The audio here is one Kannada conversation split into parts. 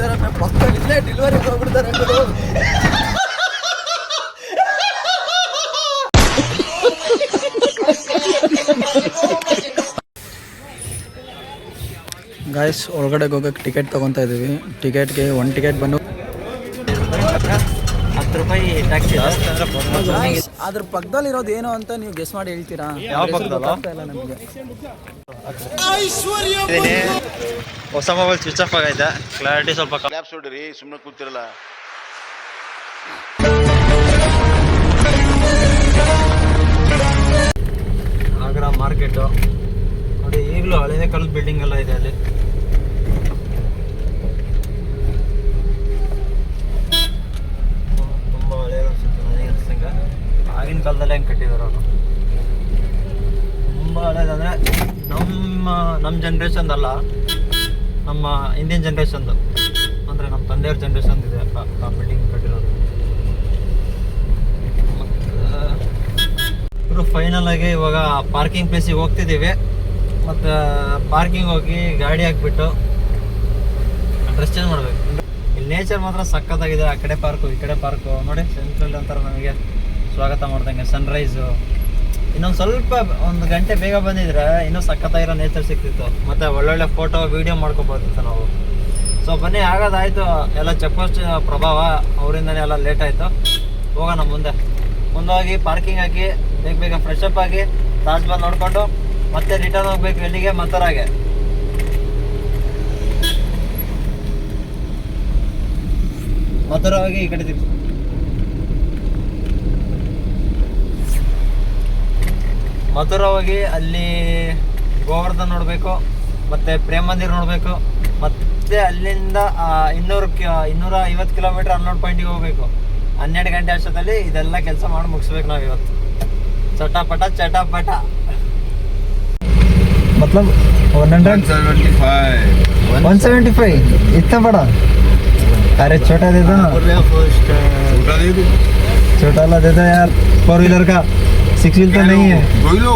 ಬಂದಿದ್ದಾರೆ ಪಕ್ಕದಲ್ಲಿ ಇಲ್ಲೇ ಡೆಲಿವರಿ ಹೋಗ್ಬಿಡ್ತಾರೆ ಅಂಕಲು ಗಾಯ್ಸ್ ಒಳಗಡೆ ಹೋಗಕ್ಕೆ ಟಿಕೆಟ್ ತೊಗೊತಾ ಇದ್ದೀವಿ ಟಿಕೆಟ್ಗೆ ಒಂದು ಟಿಕೆಟ್ ಬಂದು ಹತ್ತು ರೂಪಾಯಿ ಟ್ಯಾಕ್ಸಿ ಅದ್ರ ಪಕ್ಕದಲ್ಲಿ ಇರೋದು ಏನು ಅಂತ ನೀವು ಗೆಸ್ ಮಾಡಿ ಹೇಳ್ತೀರಾ? ಯಾವ ಪಕ್ಕದಲ್ಲ? ನಮಗೆ. ಇದೀನಿ ಹೊಸ ಮೊಬೈಲ್ ಸ್ವಿಚ್ ಆಫ್ ಆಗೈತೆ? ಕ್ಲಾರಿಟಿ ಸ್ವಲ್ಪ ಲ್ಯಾಬ್ಸ್ ಹೊಡ್ರಿ ಸುಮ್ಮನೆ ಕೂತಿರಲ್ಲ. ಆಗ್ರಾ ಮಾರ್ಕೆಟು ನೋಡಿ ಈಗಲೂ ಹಳೆಯ ಕಾಲದ ಬಿಲ್ಡಿಂಗ್ ಎಲ್ಲ ಇದೆ ಅಲ್ಲಿ. ತುಂಬ ಹಳೆಯ ಅನ್ಸುತ್ತೆ ನನಗೆ ಅನ್ಸಂಗೆ ಆಗಿನ ಕಾಲದಲ್ಲೇ ಹೆಂಗೆ ಕಟ್ಟಿದಾರೆ ಅವರು. ತುಂಬ ಹಳೇದಂದ್ರೆ ನಮ್ಮ ನಮ್ಮ ಜನ್ರೇಷನ್ದಲ್ಲ ನಮ್ಮ ಹಿಂದಿನ ಜನ್ರೇಷನ್ದು ಅಂದರೆ ನಮ್ಮ ತಂದೆಯವ್ರ ಜನ್ರೇಷನ್ ಇದೆ ಅಪ್ಪ ಆ ಬಿಲ್ಡಿಂಗ್ ಕಟ್ಟಿರೋದು. ಇವರು ಫೈನಲ್ ಆಗಿ ಇವಾಗ ಪಾರ್ಕಿಂಗ್ ಪ್ಲೇಸಿಗೆ ಹೋಗ್ತಿದ್ದೀವಿ. ಮತ್ತು ಪಾರ್ಕಿಂಗ್ ಹೋಗಿ ಗಾಡಿ ಹಾಕ್ಬಿಟ್ಟು ಡ್ರೆಸ್ ಚೇಂಜ್ ಮಾಡಬೇಕು. ಇಲ್ಲಿ ನೇಚರ್ ಮಾತ್ರ ಸಖತ್ತಾಗಿದೆ. ಆ ಕಡೆ ಪಾರ್ಕು ಈ ಕಡೆ ಪಾರ್ಕು ನೋಡಿ ಸೆಂಟ್ರಲ್ ಅಂತಾರೆ ನಮಗೆ ಸ್ವಾಗತ ಮಾಡ್ದಂಗೆ ಸನ್ರೈಸು ಇನ್ನೊಂದು ಸ್ವಲ್ಪ ಒಂದು ಗಂಟೆ ಬೇಗ ಬಂದಿದ್ರೆ ಇನ್ನೂ ಸಖತ್ತಾಗಿರೋ ನೇಚರ್ ಸಿಕ್ತಿತ್ತು ಮತ್ತೆ ಒಳ್ಳೊಳ್ಳೆ ಫೋಟೋ ವೀಡಿಯೋ ಮಾಡ್ಕೊಬೋದಿತ್ತು ನಾವು. ಸೊ ಬನ್ನಿ ಆಗೋದಾಯ್ತು ಎಲ್ಲ ಚೆಕ್ ಪೋಸ್ಟ್ ಪ್ರಭಾವ ಅವರಿಂದನೇ ಎಲ್ಲ ಲೇಟ್ ಆಯಿತು. ಹೋಗೋಣ ಮುಂದೆ. ಮುಂದೆ ಹೋಗಿ ಪಾರ್ಕಿಂಗ್ ಹಾಕಿ, ಬೇಗ ಬೇಗ ಫ್ರೆಶ್ ಅಪ್ ಆಗಿ ತಾಜ್ ಮಹಲ್ ನೋಡಿಕೊಂಡು, ಮತ್ತೆ ರಿಟರ್ನ್ ಹೋಗ್ಬೇಕು ಎಲ್ಲಿಗೆ ಮತ್ತರಾಗೆ ಮಥುರ ಹೋಗಿ ಈ ಕಡೆ ಮಥುರ ಹೋಗಿ ಅಲ್ಲಿ ಗೋವರ್ಧನ್ ನೋಡಬೇಕು ಮತ್ತೆ ಪ್ರೇಮ್ ಮಂದಿರ್ ನೋಡಬೇಕು ಮತ್ತೆ ಅಲ್ಲಿಂದ ಆ, ಇನ್ನೂರು ಕಿ- ಇನ್ನೂರ ಐವತ್ತು ಕಿಲೋಮೀಟರ್ ಹನ್ನೊಂದು ಪಾಯಿಂಟಿಗೆ ಹೋಗ್ಬೇಕು ಹನ್ನೆರಡು ಗಂಟೆ ಅಷ್ಟೊತ್ತಲ್ಲಿ ಇದೆಲ್ಲ ಕೆಲಸ ಮಾಡಿ ಮುಗಿಸ್ಬೇಕು ನಾವು ಇವತ್ತು ಚಟಾಪಟ ಚಟಾಪಟ मतलब one hundred one seventy five इतना बड़ा अरे छोटा दे दो ना छोटा वाला दे दो यार फोर व्हीलर का सिक्स व्हील तो नहीं है। दो ही लो।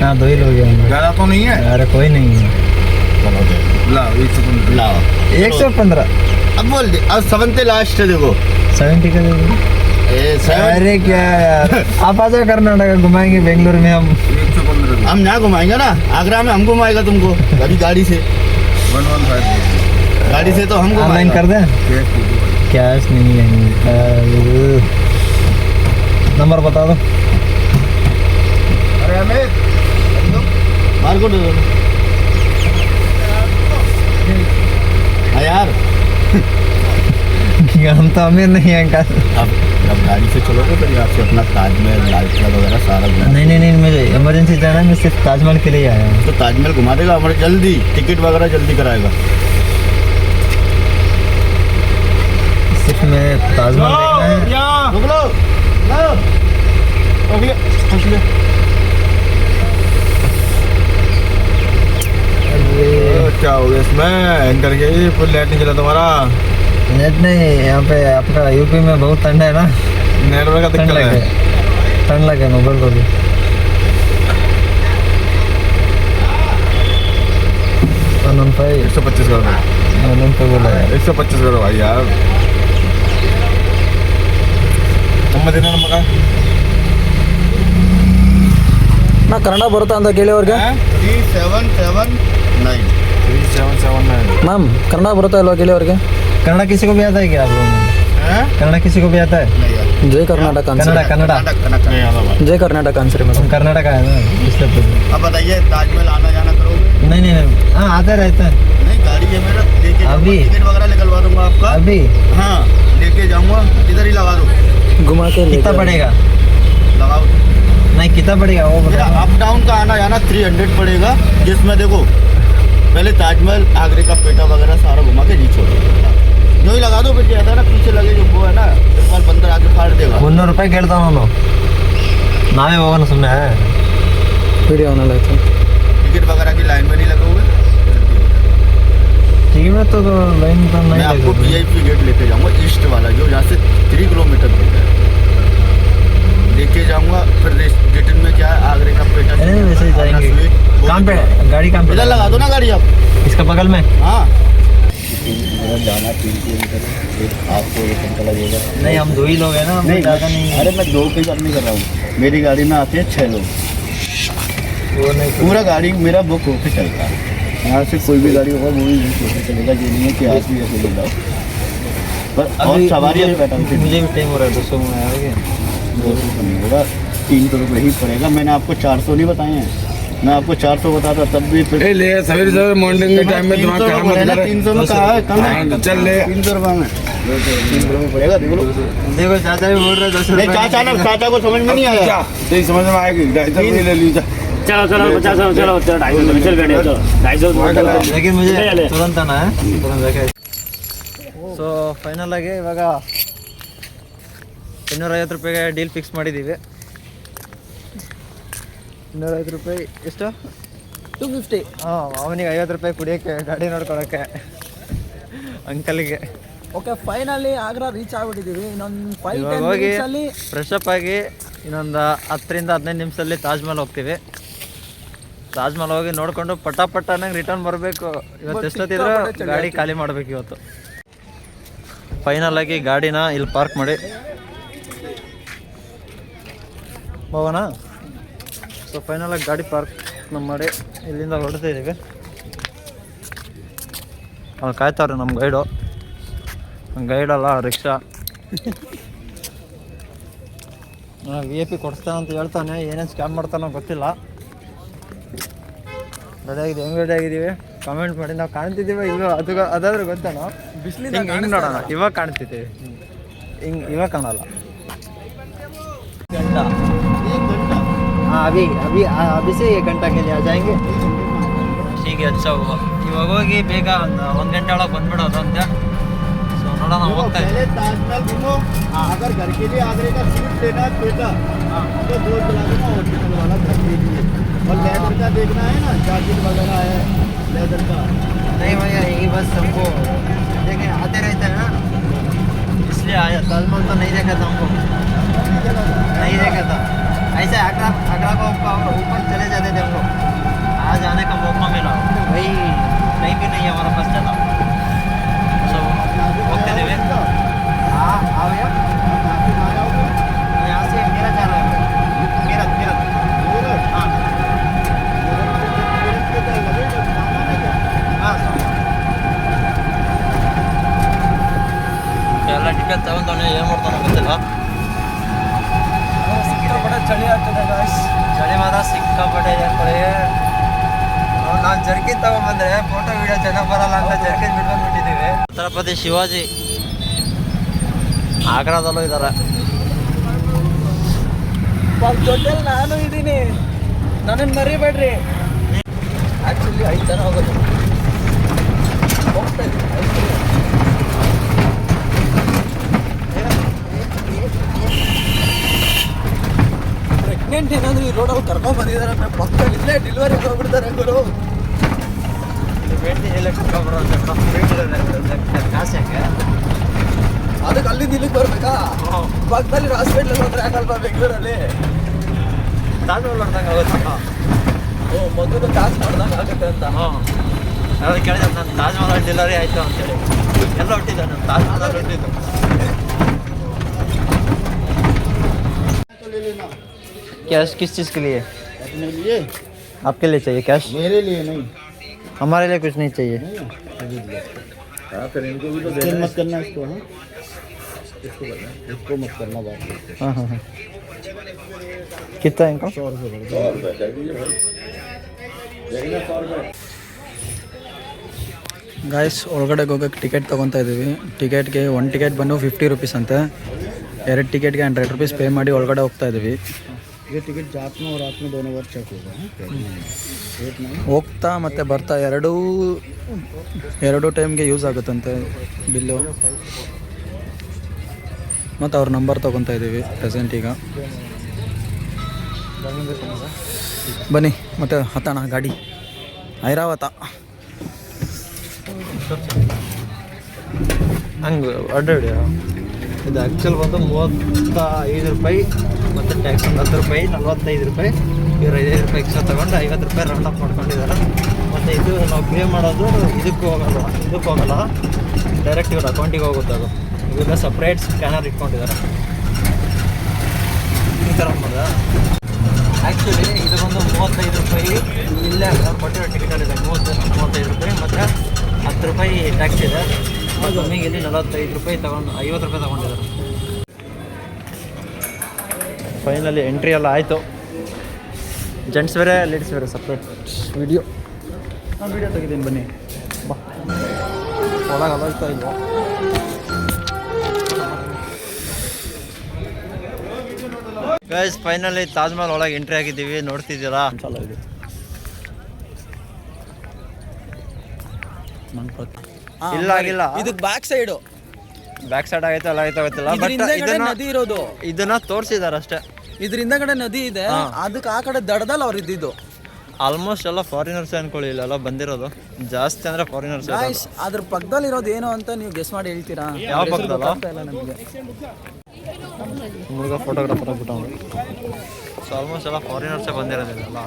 हाँ दो ही लोग हैं ज़्यादा तो नहीं है? अरे कोई नहीं है। लाओ एक सेकंड लाओ। एक सौ पंद्रह। अब बोल दे अब सेवन लास्ट है देखो। सेवेंटी का दे दो ए सेवन अरे क्या यार। आप आ जाओ कर्नाटक घुमाएँगे बेंगलुरु में हम। एक सौ पंद्रह। हम यहाँ घुमाएँगे ना? आगरा में हम घुमाएगा तुमको अभी गाड़ी से। One one five. गाड़ी से तो हम ऑनलाइन कर दें? कैश नहीं है नंबर बता दो। अरे को हाँ यार हम तो अमीर नहीं है अंकल अब अब गाड़ी से चलोगे तो यहाँ से अपना ताजमहल लाल किला वगैरह सारा घुमा नहीं नहीं नहीं मुझे इमरजेंसी जाना है मैं सिर्फ़ ताजमहल के लिए आया हूँ। तो ताजमहल घुमा देगा हमारे जल्दी टिकट वगैरह जल्दी कराएगा। सिर्फ़ मैं ताजमहल देखना है। इसमें एंकर के फुल लाइट नहीं चला तुम्हारा नेट नहीं यहाँ पे आपका यूपी में बहुत ठंड है ना नेटवर्क का ठंड दिक्कत लगे है ठंड लगे मोबाइल को भी वन वन फाइव एक सौ पच्चीस करो वन वन फाइव बोला यार एक सौ पच्चीस करो भाई यार ನಮ್ಮ ದಿನ ನಮಗ ನಾ ಕನ್ನಡ ಬರುತ್ತಾ ಅಂತ ಕೇಳಿ ಅವ್ರಿಗೆ three seven seven nine ma'am Kannada बरता है लोग अकेले और क्या कन्नड़ा किसी को भी आता है क्या आप लोगों कन्नड़ा किसी को भी आता है जय कर्नाटक आंसर कन्नड़ा कन्नड़ा जय कर्नाटक आंसर है मतलब कर्नाटक आया ना इसलिए पूछ अब बताइए ताजमहल आना जाना करोगे? नहीं नहीं नहीं। हाँ आता रहता है। नहीं गाड़ी है मेरा लेके अभी। टिकट वगैरह निकलवा दूँगा आपका। अभी। हाँ लेके जाऊँगा इधर ही लगा दो। घुमा के कितना पड़ेगा? लगाओ। नहीं कितना पड़ेगा वो अप डाउन का आना जाना थ्री हंड्रेड पड़ेगा जिसमें देखो पहले ताजमहल आगरे का पेटा वगैरह सारा घुमा के नीचे जो ही लगा दो फिर क्या है ना पीछे लगे जो वो है ना इकबाल बंदर आके फाड़ देगा ಮುನ್ನೂರು ರೂಪಾಯಿ ಕೇಳ್ತಾವ ನಾನು ನಾವೇ ಹೋಗೋಣ ಸುಮ್ಮನೆ ವಿಡಿಯೋ ಆನಲ್ಲ ಆಯ್ತು टिकट वगैरह की लाइन में नहीं लगोगे टीवी में तो लाइन तो मैं नहीं आपको वी लगेगी आई पी गेट लेके जाऊंगा ईस्ट वाला जो यहाँ से थ्री किलोमीटर दूर है लेके जाऊँगा फिर रिटर्न में क्या है आगरे का पेटा अरे वैसे ही जाएँगे। कहाँ पे गाड़ी कहाँ पे इधर लगा दो ना गाड़ी आप। इसका बगल में। हाँ। जाना तीन किलोमीटर आपको एक घंटा लगेगा नहीं हम दो ही लोग हैं ना नहीं ज़्यादा नहीं अरे मैं दो की बात नहीं कर रहा हूँ। मेरी गाड़ी में आते हैं छः लोग। पूरा गाड़ी मेरा बुक होके चलता है। यहाँ से कोई भी गाड़ी होगा वो भी बुक होके चलेगा ये नहीं है कि आज भी ऐसे ले जाओ। पर और सवारी मुझे- बैठा मुझे भी टाइम हो रहा है दोस्तों में आएँगे दो सौ का नहीं होगा। तीन सौ रुपये ही पड़ेगा। मैंने आपको चार सौ नहीं बताए हैं। मैं आपको चार सौ बताता तब भी फिर ले सवेरे सवेरे मॉर्निंग के टाइम हाँ, तो में तीन सौ में है तीन सौ रुपये में। तीन सौ में पड़ेगा देखो। देखो चाचा भी बोल रहे चाचा ना चाचा को समझ में नहीं आया। यही समझ में आएगी। ढाई सौ ले लीजिए चलो चलो पचास चलो चलो ढाई सौ चल बैठे चलो। ढाई सौ लेकिन मुझे तुरंत आना है तुरंत सो फाइनल आगे इವಾಗ ಇನ್ನೂರೈವತ್ತು ರೂಪಾಯಿಗೆ ಡೀಲ್ ಫಿಕ್ಸ್ ಮಾಡಿದ್ದೀವಿ. ಇನ್ನೂರೈವತ್ತು ರೂಪಾಯಿ ಎಷ್ಟು? ಟು ಫಿಫ್ಟಿ ಹಾಂ ಅವನಿಗೆ ಐವತ್ತು ರೂಪಾಯಿ ಕುಡಿಯೋಕ್ಕೆ ಗಾಡಿ ನೋಡ್ಕೊಳಕ್ಕೆ ಅಂಕಲ್ಗೆ. ಓಕೆ ಫೈನಲಿ ಆಗ್ರಾ ರೀಚ್ ಆಗ್ಬಿಟ್ಟಿದ್ದೀವಿ. ಇನ್ನೊಂದು ಫೈವ್ ಹೋಗಿ ಫ್ರೆಶ್ ಅಪ್ ಆಗಿ ಇನ್ನೊಂದು ಹತ್ತರಿಂದ ಹದಿನೈದು ನಿಮಿಷದಲ್ಲಿ ತಾಜ್ಮಹಲ್ ಹೋಗ್ತೀವಿ. ತಾಜ್ಮಹಲ್ ಹೋಗಿ ನೋಡಿಕೊಂಡು ಪಟ ಪಟ ಅನ್ನಂಗೆ ರಿಟರ್ನ್ ಬರಬೇಕು. ಇವತ್ತು ಎಷ್ಟೊತ್ತಿದ್ರು ಗಾಡಿ ಖಾಲಿ ಮಾಡಬೇಕು ಇವತ್ತು. ಫೈನಲ್ ಆಗಿ ಗಾಡಿನ ಇಲ್ಲಿ ಪಾರ್ಕ್ ಮಾಡಿ. ಹೋಗೋಣ ಸೊ ಫೈನಲಾಗಿ ಗಾಡಿ ಪಾರ್ಕ್ ಮಾಡಿ ಇಲ್ಲಿಂದ ಹೊರಡ್ತಾ ಇದ್ದೀವಿ. ಅವ್ರು ಕಾಯ್ತಾವ್ರೆ ನಮ್ಮ ಗೈಡು ಗೈಡಲ್ಲ ರಿಕ್ಷಾ. ವಿ ಎ ಪಿ ಕೊಡಿಸ್ತಾನೆ ಅಂತ ಹೇಳ್ತಾನೆ. ಏನೇನು ಸ್ಕ್ಯಾನ್ ಮಾಡ್ತಾನೋ ಗೊತ್ತಿಲ್ಲ. ರೆಡಿ ಆಗಿದೆ ಹೆಂಗೆ ರೆಡಿ ಆಗಿದ್ದೀವಿ? ಕಮೆಂಟ್ ಮಾಡಿ ನಾವು ಕಾಣ್ತಿದ್ದೀವಿ ಇಲ್ಲೋ ಅದು ಅದಾದ್ರೆ ಗೊತ್ತೇನೋ? ಬಿಸಿಲಿ ಹಿಂಗೆ ನೋಡೋಣ ಇವಾಗ ಕಾಣ್ತಿದ್ದೀವಿ. ಹಿಂಗೆ ಇವಾಗ ಕಾಣಲ್ಲ. हाँ अभी अभी अभी से एक घंटा के लिए आ जाएंगे ठीक है अच्छा हुआ ಇವಾಗ ಹೋಗಿ ಬೇಗ ಒಂದು ಒಂದು ಗಂಟೆ ಒಳಗೆ ಬಂದ್ಬಿಡೋದು ಅಂತ ಸೊ ನೋಡೋಣ देखो, ಹೋಗ್ತಾ पहले ताजमहल घूमो अगर घर के लिए आगरे का सूट लेना है बेटा तो दो दिला देना हॉस्पिटल वाला घर के लिए और लेदर का देखना है ना जैकेट वगैरह है लेदर का नहीं भैया यही बस हमको देखे आते रहते हैं ना इसलिए आया ताजमहल तो नहीं देखा था हमको नहीं देखा था ऐसे आगरा आगरा को ऊपर ऊपर चले जाते थे हमको आज ಚಳಿ ಆಗ್ತದೆ ಗಾಯ್ಸ್ ಚಳಿ ಮಾತ್ರ ಸಿಕ್ಕಾಪಟ್ಟೆ ಏರ್ಪಡೆ ನಾನು ಜರ್ಕಿನ್ ತಗೊಂಡ್ಬಂದ್ರೆ ಫೋಟೋ ವಿಡಿಯೋ ಚೆನ್ನಾಗಿ ಬರಲ್ಲ ಅಂತ ಜರ್ಕಿನ್ ಬಿಟ್ಕೊಂಡ್ಬಿಟ್ಟಿದ್ದೀವಿ ಛತ್ರಪತಿ ಶಿವಾಜಿ. ಆಗ್ರಾದಲ್ಲೂ ಇದ್ದಾರೆ. ಜೊತೆಲಿ ನಾನು ಇದ್ದೀನಿ. ನನ್ನನ್ನು ಮರಿಬೇಡ್ರಿ. ಆ್ಯಕ್ಚುಲಿ ಐದು ಜನ ಹೋಗೋದು ಹೋಗ್ತಾ ಇದ್ದೀನಿ ಐದು ಜನ. ಪ್ರೆಗ್ನೆಂಟ್ ಏನಾದರೂ ಈ ರೋಡಲ್ಲಿ ಕರ್ಕೊಂಡ್ ಬಂದಿದ್ದಾರೆ ಅಂದ್ರೆ ಪಕ್ಕದಲ್ಲಿ ಇಲ್ಲೇ ಡೆಲಿವರಿ ಹೋಗ್ಬಿಡ್ತಾರೆ ಗುರು. ಅದಕ್ಕೆ ಅಲ್ಲಿ ಇಲ್ಲಿ ಬರ್ಬೇಕಾ? ಪಕ್ಕದಲ್ಲಿ ಹಾಸ್ಪಿಟ್ಲ್ ಹೋದ್ರೆ ಯಾಕಲ್ಪ ಬೆಂಗಳೂರಲ್ಲಿ? ತಾಜ್ಮಹಲ್ ನೋಡ್ದಂಗೆ ಆಗುತ್ತಪ್ಪ ಓ ಮೊದಲು ತಾಜ್ ಮಾಡ್ದಂಗೆ ಆಗುತ್ತೆ ಅಂತ. ಹಾಂ. ಅದಕ್ಕೆ ಕೇಳಿದ್ರೆ ನಾನು ತಾಜ್ ಮಹಲ್ ಡೆಲಿವರಿ ಆಯಿತು ಅಂತೇಳಿ. ಎಲ್ಲ ಹೊಟ್ಟಿದ್ದೆ ನಾನು ತಾಜ್ ಮಹಲ್ ಹೊಟ್ಟಿದ್ದು. कैश किस चीज़ के लिए अपने लिए आपके लिए चाहिए कैश मेरे लिए नहीं हमारे लिए कुछ नहीं चाहिए फिर मत करना इसको हाँ इसको करना इसको मत करना बात करते हाँ हाँ हाँ कितना इनका सौ रुपये बढ़ ಗಾಯ್ಸ್ ಒಳಗಡೆ ಹೋಗೋಕ್ಕೆ ಟಿಕೆಟ್ ತೊಗೊತಾ ಇದ್ದೀವಿ ಟಿಕೆಟ್ಗೆ ಒನ್ ಟಿಕೆಟ್ ಬಂದು ಫಿಫ್ಟಿ ರುಪೀಸ್ ಅಂತೆ ಎರಡು ಟಿಕೆಟ್ಗೆ ಹಂಡ್ರೆಡ್ ರುಪೀಸ್ ಪೇ ಮಾಡಿ ಒಳಗಡೆ ಹೋಗ್ತಾ ಇದ್ದೀವಿ ये टिकट रात में और रात में दोनों बार चेक होगा हाँ? एक नहीं ಹೋಗ್ತಾ ಮತ್ತು ಬರ್ತಾ ಎರಡೂ ಎರಡು ಟೈಮ್ಗೆ ಯೂಸ್ ಆಗುತ್ತಂತೆ ಬಿಲ್ಲು ಮತ್ತು ಅವ್ರ ನಂಬರ್ ತೊಗೊತಾ ಇದ್ದೀವಿ ಪ್ರೆಸೆಂಟ್ ಈಗ ಬನ್ನಿ ಮತ್ತೆ ಹತ್ತಣ ಗಾಡಿ ಐರಾವತ ಹಂಗೆ ಅಡ್ಡಾಡಿ ಇದು ಆ್ಯಕ್ಚುಲ್ ಬಂದು ಮೂವತ್ತ ಐದು ರೂಪಾಯಿ ಮತ್ತು ಟ್ಯಾಕ್ಸ್ ಒಂದು ಹತ್ತು ರೂಪಾಯಿ, ನಲ್ವತ್ತೈದು ರೂಪಾಯಿ ಇವ್ರು ಐದೈದು ರೂಪಾಯಿ ಎಕ್ಸ್ಟ್ರಾ ತೊಗೊಂಡು ಐವತ್ತು ರೂಪಾಯಿ ರೌಂಡ್ ಅಪ್ ಮಾಡ್ಕೊಂಡಿದ್ದಾರೆ. ಮತ್ತು ಇದು ನಾವು ಪೇ ಮಾಡೋದು ಇದಕ್ಕೂ ಹೋಗಲ್ಲ ಇದಕ್ಕೂ ಹೋಗಲ್ಲ. ಡೈರೆಕ್ಟ್ ಇವ್ರ ಅಕೌಂಟಿಗೆ ಹೋಗುತ್ತೆ ಅದು. ಇವೆಲ್ಲ ಸಪ್ರೇಟ್ ಸ್ಕ್ಯಾನರ್ ಇಟ್ಕೊಂಡಿದ್ದಾರೆ. ಈ ಥರ ಮಾಡಿದೆ. ಆ್ಯಕ್ಚುಲಿ ಇದಕ್ಕೊಂದು ಮೂವತ್ತೈದು ರೂಪಾಯಿ. ಇಲ್ಲೇ ಅವ್ರು ಕೊಟ್ಟಿರೋ ಟಿಕೆಟಲ್ಲಿದೆ ಮೂವತ್ತು, ಮೂವತ್ತೈದು ರೂಪಾಯಿ. ಮತ್ತು ಹತ್ತು ರೂಪಾಯಿ ಟ್ಯಾಕ್ಸ್ ಇದೆ. ಮತ್ತು ನಮಗೆ ಇಲ್ಲಿ ನಲವತ್ತೈದು ರೂಪಾಯಿ ತಗೊಂಡು ಐವತ್ತು ರೂಪಾಯಿ ತಗೊಂಡಿದ್ದಾರೆ. ಫೈನಲಿ ಎಂಟ್ರಿ ಎಲ್ಲ ಆಯಿತು. ಜೆಂಟ್ಸ್ ಬೇರೆ ಲೇಡೀಸ್ ಬೇರೆ ಸಪ್ರೇಟ್ ವಿಡಿಯೋ ನಾನು ವಿಡಿಯೋ ತೆಗಿದ್ದೀನಿ ಬನ್ನಿ. ಬಾ. ಒಳಗೆ ಇಲ್ಲ ಗೈಸ್ ಫೈನಲಿ ತಾಜ್ ಮಹಲ್ ಒಳಗೆ ಎಂಟ್ರಿ ಆಗಿದ್ದೀವಿ. ನೋಡ್ತಿದ್ದೀರಾ? ಚಲೋ ಇದೆ ಇಲ್ಲ ಆಗಿಲ್ಲ. ಇದಕ್ಕೆ ಬ್ಯಾಕ್ ಸೈಡು ಬ್ಯಾಕ್ ಸೈಡ್ ಆಗೈತೆ ಅಲ್ಲ ಆಯ್ತಾ ಗೊತ್ತಿಲ್ಲ. ಬಟ್ ಇದನ್ನ ನದಿ ಇರೋದು. ಇದನ್ನ ತೋರಿಸಿದಾರ ಅಷ್ಟೇ ಇದ್ರ ಹಿಂದಗಡೆ ನದಿ ಇದೆ. ಅದಕ್ಕೆ ಆ ಕಡೆ ದಡದಲ್ಲಿ ಅವ್ರು ಇದ್ದಿದ್ದು. ಆಲ್ಮೋಸ್ಟ್ ಎಲ್ಲ ಫಾರಿನರ್ಸ್ ಅನ್ಕೊಳ್ಳಿ ಇಲ್ಲೆಲ್ಲ ಬಂದಿರೋದು. ಜಾಸ್ತಿ ಅಂದ್ರೆ ಫಾರಿನರ್ಸ್ ಗಾಯ್ಸ್ ಅದ್ರ ಪಕ್ಕದಲ್ಲಿ ಇರೋದು ಏನು ಅಂತ ನೀವು ಗೆಸ್ ಮಾಡಿ ಹೇಳ್ತೀರಾ? ಯಾವ ಪಕ್ಕದಲ್ಲ? ನಮಗೆ. ಹುಡುಗ ಫೋಟೋಗ್ರಾಫರ್ ಆಗ್ಬಿಟ್ಟು ಅವನು ಸೊ ಆಲ್ಮೋಸ್ಟ್ ಎಲ್ಲ ಫಾರಿನರ್ಸೇ ಬಂದಿರೋದಿಲ್ಲ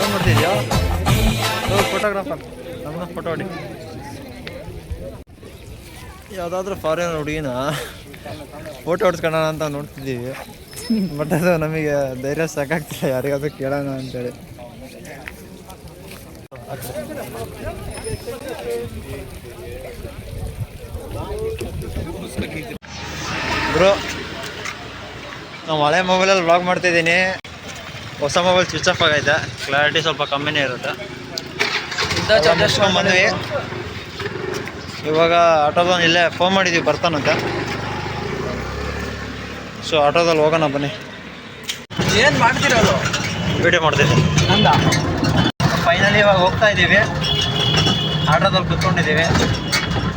ಏನು ಮಾಡ್ತಿದ್ಯಾ ಫೋಟೋಗ್ರಾಫರ್ ನಮ್ಮನ್ನ ಫೋಟೋ ಹೊಡಿ ಯಾವುದಾದ್ರೂ ಫಾರಿನರ್ ಹುಡುಗಿನ? ಫೋಟೋ ಹೊಡ್ಸ್ಕೊಳ್ಳೋಣ ಅಂತ ನೋಡ್ತಿದ್ದೀವಿ. ಬಟ್ ಅದು ನಮಗೆ ಧೈರ್ಯ ಸಾಕಾಗ್ತಿಲ್ಲ, ಯಾರಿಗಾದ್ರೂ ಕೇಳೋಣ ಅಂತೇಳಿ. ಬ್ರೋ ನಾವು ಹಳೆ ಮೊಬೈಲಲ್ಲಿ ವ್ಲಾಗ್ ಮಾಡ್ತಿದ್ದೀನಿ ಹೊಸ ಮೊಬೈಲ್ ಸ್ವಿಚ್ ಆಫ್ ಆಗೈತೆ. ಕ್ಲಾರಿಟಿ ಸ್ವಲ್ಪ ಕಮ್ಮಿನೇ ಇರುತ್ತೆ. ಬಂದ್ವಿ. ಇವಾಗ ಆಟೋದಲ್ಲಿ ಇಲ್ಲೇ ಫೋನ್ ಮಾಡಿದ್ದೀವಿ ಬರ್ತಾನಂತ. ಸೊ ಆಟೋದಲ್ಲಿ ಹೋಗೋಣ ಬನ್ನಿ. ಏನು ಮಾಡ್ತಿರೋದು? ವೀಡಿಯೋ ಮಾಡ್ತೀನಿ. ನಂದ? ಫೈನಲಿ ಇವಾಗ ಹೋಗ್ತಾ ಇದ್ದೀವಿ. ಆಟೋದಲ್ಲಿ ಕುತ್ಕೊಂಡಿದ್ದೀವಿ.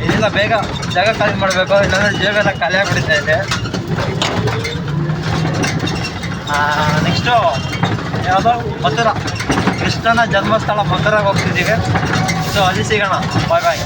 ಇಲ್ಲಿಂದ ಬೇಗ ಜಾಗ ಖಾಲಿ ಮಾಡಬೇಕು, ಇಲ್ಲಾಂದ್ರೆ ಜೇಬೆಲ್ಲ ಖಾಲಿ ಆಗ್ಬಿಡ್ತಾ ಇದೆ ನೆಕ್ಸ್ಟು ಯಾವುದೋ? ಮಥುರಾ. ಕೃಷ್ಣನ ಜನ್ಮಸ್ಥಳ ಮಥುರಾಗೆ ಹೋಗ್ತಿದ್ದೀವಿ. ಸೊ ಅಲ್ಲಿ ಸಿಗೋಣ. ಬಾಯ್ ಬಾಯ್